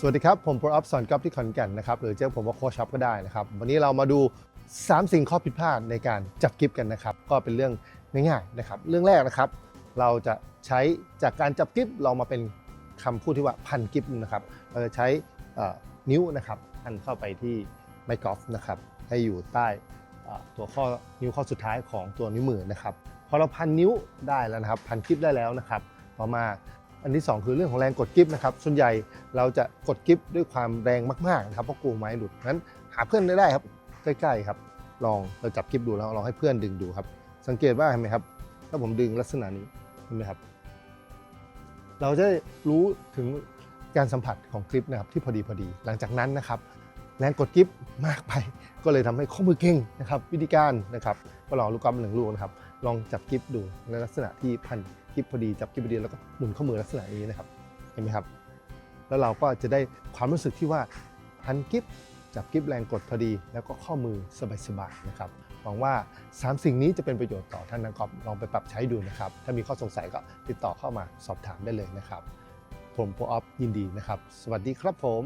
สวัสดีครับ ผมโปรอัพสอนกอล์ฟที่ขอนแก่นนะครับหรือเจ้าผมว่าโค้ชช็อปก็ได้นะครับ วันนี้เรามาดู 3 สิ่งข้อผิดพลาดในการจับกิฟกันนะครับ ก็เป็นเรื่องง่ายๆนะครับ เรื่องแรกนะครับ เราจะใช้จากการจับกิฟเรามาเป็นคำพูดที่ว่าพันกิฟนะครับ เราจะใช้นิ้วนะครับพันเข้าไปที่ไม้กอล์ฟนะครับให้อยู่ใต้ตัวข้อนิ้วข้อสุดท้ายของตัวนิ้วมือนะครับพอเราพันนิ้วได้แล้วนะครับ พันกิฟได้แล้วนะครับ ต่อมา อันที่ 2 คือเรื่องของแรงกดกิฟนะครับส่วนใหญ่เราจะกดกิฟด้วยความแรงมากๆนะครับเพราะกลัวไม้หลุดนั้นหาเพื่อนได้ได้ครับใกล้ๆครับ ลองเราจับกิฟดูแล้วลองให้เพื่อนดึงดูครับ สังเกตว่าเห็นไหมครับ ถ้าผมดึงลักษณะนี้เห็นไหมครับ เราจะรู้ถึงการสัมผัสของกริปนะครับที่พอดีพอดี หลังจากนั้นนะครับแรงกดกริปมากไป ก็เลยทำให้ข้อมือเก่งนะครับ วิธีการนะครับก็ลองลูกกอล์ฟหนึ่งลูกนะครับ ลองจับกริปดูในลักษณะที่พันกริปพอดีจับกริปพอดีแล้วก็หมุนข้อมือลักษณะนี้นะครับเห็นไหมครับ แล้วเราก็จะได้ความรู้สึกที่ว่าพันกริปจับกริปแรงกดพอดี แล้วก็ข้อมือสบายๆนะครับหวังว่า 3 สิ่งนี้จะเป็นประโยชน์ต่อท่านนักกอล์ฟลองไปปรับใช้ดูนะครับ ถ้ามีข้อสงสัยก็ติดต่อเข้ามาสอบถามได้เลยนะครับ ผมโปรออฟยินดีนะครับ สวัสดีครับผม